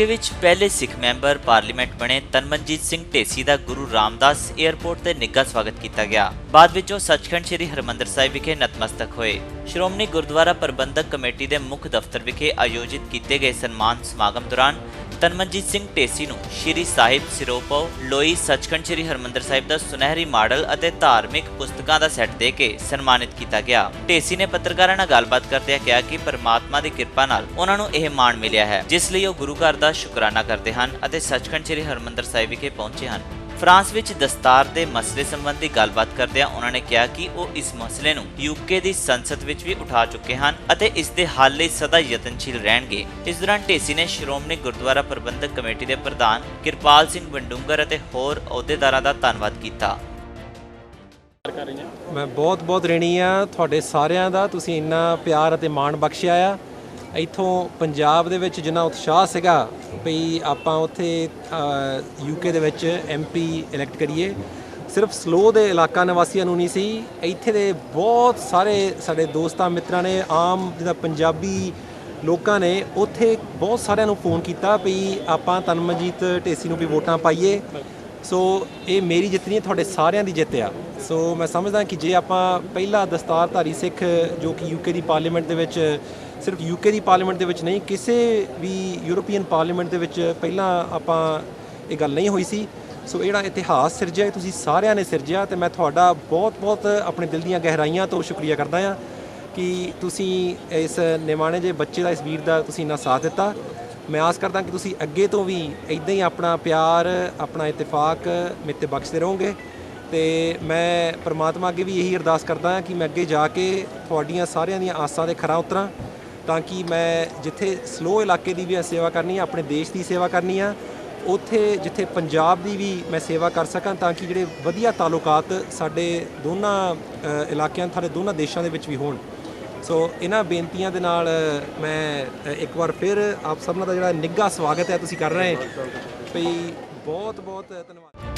UK ਵਿੱਚ ਪਹਿਲੇ ਸਿੱਖ member parliament ਬਣੇ ਤਨਮਨਜੀਤ ਸਿੰਘ ਢੇਸੀ ਦਾ ਗੁਰੂ ਰਾਮਦਾਸ 에ਅਰਪੋਰਟ ਤੇ ਨਿੱਘਾ ਸਵਾਗਤ ਕੀਤਾ ਗਿਆ। ਬਾਅਦ ਵਿੱਚ ਉਹ ਸੱਚਖੰਡ ਸ੍ਰੀ ਹਰਮੰਦਰ ਸਾਹਿਬ ਵਿਖੇ ਨਤਮਸਤਕ ਹੋਏ। ਸ਼੍ਰੋਮਣੀ ਗੁਰਦੁਆਰਾ ਪ੍ਰਬੰਧਕ ਕਮੇਟੀ ਦੇ ਮੁੱਖ ਦਫ਼ਤਰ ਵਿਖੇ ਆਯੋਜਿਤ ਕੀਤੇ ਗਏ ਸਨਮਾਨ ਸਮਾਗਮ ਦੌਰਾਨ ਤਨਮਨਜੀਤ ਸਿੰਘ ਢੇਸੀ ਨੂੰ ਸ਼੍ਰੀ ਸਾਹਿਬ ਸਿਰੋਪੋ ਲੋਈ ਸੱਚਖੰਡ ਸ੍ਰੀ ਹਰਮੰਦਰ ਸਾਹਿਬ ਦਾ ਸੁਨਹਿਰੀ ਮਾਡਲ ਅਤੇ ਧਾਰਮਿਕ ਪੁਸਤਕਾਂ ਦਾ ਸੈੱਟ ਦੇ ਕੇ ਸਨਮਾਨਿਤ ਕੀਤਾ ਗਿਆ। ਢੇਸੀ ਨੇ ਪੱਤਰਕਾਰਾਂ ਨਾਲ ਗੱਲਬਾਤ ਕਰਦਿਆਂ ਕਿਹਾ ਕਿ ਪਰਮਾਤਮਾ ਦੀ ਕਿਰਪਾ ਨਾਲ ਉਹਨਾਂ ਨੂੰ ਇਹ ਮਾਣ ਮਿਲਿਆ ਹੈ, ਜਿਸ ਲਈ ਉਹ ਗੁਰੂ ਘਰ ਦਾ ਸ਼ੁਕਰਾਨਾ ਕਰਦੇ ਹਨ ਅਤੇ ਸੱਚਖੰਡ ਸ੍ਰੀ ਹਰਮੰਦਰ ਸਾਹਿਬ ਵਿਖੇ ਪਹੁੰਚੇ ਹਨ। ਫਰਾਂਸ ਵਿੱਚ ਦਸਤਾਰ ਦੇ ਮਸਲੇ ਸੰਬੰਧੀ ਗੱਲਬਾਤ ਕਰਦਿਆਂ ਉਹਨਾਂ ਨੇ ਕਿਹਾ ਕਿ ਉਹ ਇਸ ਮਸਲੇ ਨੂੰ ਯੂਕੇ ਦੀ ਸੰਸਦ ਵਿੱਚ ਵੀ ਉਠਾ ਚੁੱਕੇ ਹਨ ਅਤੇ ਇਸ ਦੇ ਹੱਲ ਲਈ ਸਦਾ ਯਤਨਸ਼ੀਲ ਰਹਿਣਗੇ। ਇਸ ਦੌਰਾਨ ਢੇਸੀ ਨੇ ਸ਼੍ਰੋਮਣੀ ਗੁਰਦੁਆਰਾ ਪ੍ਰਬੰਧਕ ਕਮੇਟੀ ਦੇ ਪ੍ਰਧਾਨ ਕਿਰਪਾਲ ਸਿੰਘ ਬੰਡੂੰਗਰ ਅਤੇ ਹੋਰ ਅਹੁਦੇਦਾਰਾਂ ਦਾ ਧੰਨਵਾਦ ਕੀਤਾ। ਮੈਂ ਬਹੁਤ ਬਹੁਤ ਰਣੀ ਆ, ਤੁਹਾਡੇ ਸਾਰਿਆਂ ਦਾ ਤੁਸੀਂ ਇੰਨਾ ਪਿਆਰ ਅਤੇ ਮਾਣ ਬਖਸ਼ਿਆ ਆ। ਇੱਥੋਂ ਪੰਜਾਬ ਦੇ ਵਿੱਚ ਜਿੰਨਾ ਉਤਸ਼ਾਹ ਸੀਗਾ ਵੀ ਆਪਾਂ ਉੱਥੇ ਯੂਕੇ ਦੇ ਵਿੱਚ ਐਮਪੀ ਇਲੈਕਟ ਕਰੀਏ। ਸਿਰਫ ਸਲੋ ਦੇ ਇਲਾਕਾ ਨਿਵਾਸੀਆਂ ਨੂੰ ਨਹੀਂ ਸੀ, ਇੱਥੇ ਦੇ ਬਹੁਤ ਸਾਰੇ ਸਾਡੇ ਦੋਸਤਾਂ, ਮਿੱਤਰਾਂ ਨੇ, ਆਮ ਜਿਹਦਾ ਪੰਜਾਬੀ ਲੋਕਾਂ ਨੇ ਉੱਥੇ ਬਹੁਤ ਸਾਰਿਆਂ ਨੂੰ ਫੋਨ ਕੀਤਾ ਵੀ ਆਪਾਂ ਤਨਮਜੀਤ ਢੇਸੀ ਨੂੰ ਵੀ ਵੋਟਾਂ ਪਾਈਏ। ਸੋ ਇਹ ਮੇਰੀ ਜਿੱਤ ਨਹੀਂ ਤੁਹਾਡੇ ਸਾਰਿਆਂ ਦੀ ਜਿੱਤ ਆ। ਸੋ ਮੈਂ ਸਮਝਦਾ ਕਿ ਜੇ ਆਪਾਂ ਪਹਿਲਾ ਦਸਤਾਰਧਾਰੀ ਸਿੱਖ ਜੋ ਕਿ ਯੂਕੇ ਦੀ ਪਾਰਲੀਮੈਂਟ ਦੇ ਵਿੱਚ ਸਿਰਫ ਯੂਕੇ ਦੀ ਪਾਰਲੀਮੈਂਟ ਦੇ ਵਿੱਚ ਨਹੀਂ, ਕਿਸੇ ਵੀ ਯੂਰੋਪੀਅਨ ਪਾਰਲੀਮੈਂਟ ਦੇ ਵਿੱਚ ਪਹਿਲਾਂ ਆਪਾਂ ਇਹ ਗੱਲ ਨਹੀਂ ਹੋਈ ਸੀ। ਸੋ ਇਹ ਜਿਹੜਾ ਇਤਿਹਾਸ ਸਿਰਜਿਆ ਤੁਸੀਂ ਸਾਰਿਆਂ ਨੇ ਸਿਰਜਿਆ ਤੇ ਮੈਂ ਤੁਹਾਡਾ ਬਹੁਤ-ਬਹੁਤ ਆਪਣੇ ਦਿਲ ਦੀਆਂ ਗਹਿਰਾਈਆਂ ਤੋਂ ਸ਼ੁਕਰੀਆ ਕਰਦਾ ਹਾਂ ਕਿ ਤੁਸੀਂ ਇਸ ਨਿਮਾਣੇ ਜੇ ਬੱਚੇ ਦਾ, ਇਸ ਵੀਰ ਦਾ ਤੁਸੀਂ ਇੰਨਾ ਸਾਥ ਦਿੱਤਾ। ਮੈਂ ਆਸ ਕਰਦਾ ਕਿ ਤੁਸੀਂ ਅੱਗੇ ਤੋਂ ਵੀ ਇਦਾਂ ਹੀ ਆਪਣਾ ਪਿਆਰ, ਆਪਣਾ ਇਤਫਾਕ ਮੇਰੇ ਤੇ ਬਖਸ਼ਦੇ ਰਹੋਗੇ ਤੇ ਮੈਂ ਪ੍ਰਮਾਤਮਾ ਅੱਗੇ ਵੀ ਇਹੀ ਅਰਦਾਸ ਕਰਦਾ ਹਾਂ ਕਿ ਮੈਂ ਅੱਗੇ ਜਾ ਕੇ ਤੁਹਾਡੀਆਂ ਸਾਰਿਆਂ ਦੀਆਂ ਆਸਾਂ ਦੇ ਖਰਾ ਉਤਰਾਂ। ਤਾਂ ਕਿ ਮੈਂ ਜਿੱਥੇ ਸਲੋ ਇਲਾਕੇ ਦੀ ਵੀ ਸੇਵਾ ਕਰਨੀ ਹੈ ਆਪਣੇ ਦੇਸ਼ ਦੀ ਸੇਵਾ ਕਰਨੀ ਆ, ਉੱਥੇ ਜਿੱਥੇ ਪੰਜਾਬ ਦੀ ਵੀ ਮੈਂ ਸੇਵਾ ਕਰ ਸਕਾਂ ਤਾਂ ਕਿ ਜਿਹੜੇ ਵਧੀਆ ਤਾਲੁਕਾਤ ਸਾਡੇ ਦੋਨਾਂ ਇਲਾਕਿਆਂ, ਸਾਡੇ ਦੋਨਾਂ ਦੇਸ਼ਾਂ ਦੇ ਵਿੱਚ ਵੀ ਹੋਣ। ਸੋ ਇਹਨਾਂ ਬੇਨਤੀਆਂ ਦੇ ਨਾਲ ਮੈਂ ਇੱਕ ਵਾਰ ਫਿਰ ਆਪ ਸਭਨਾਂ ਦਾ ਜਿਹੜਾ ਨਿੱਘਾ ਸਵਾਗਤ ਹੈ ਤੁਸੀਂ ਕਰ ਰਹੇ ਵੀ ਬਹੁਤ ਬਹੁਤ ਧੰਨਵਾਦ।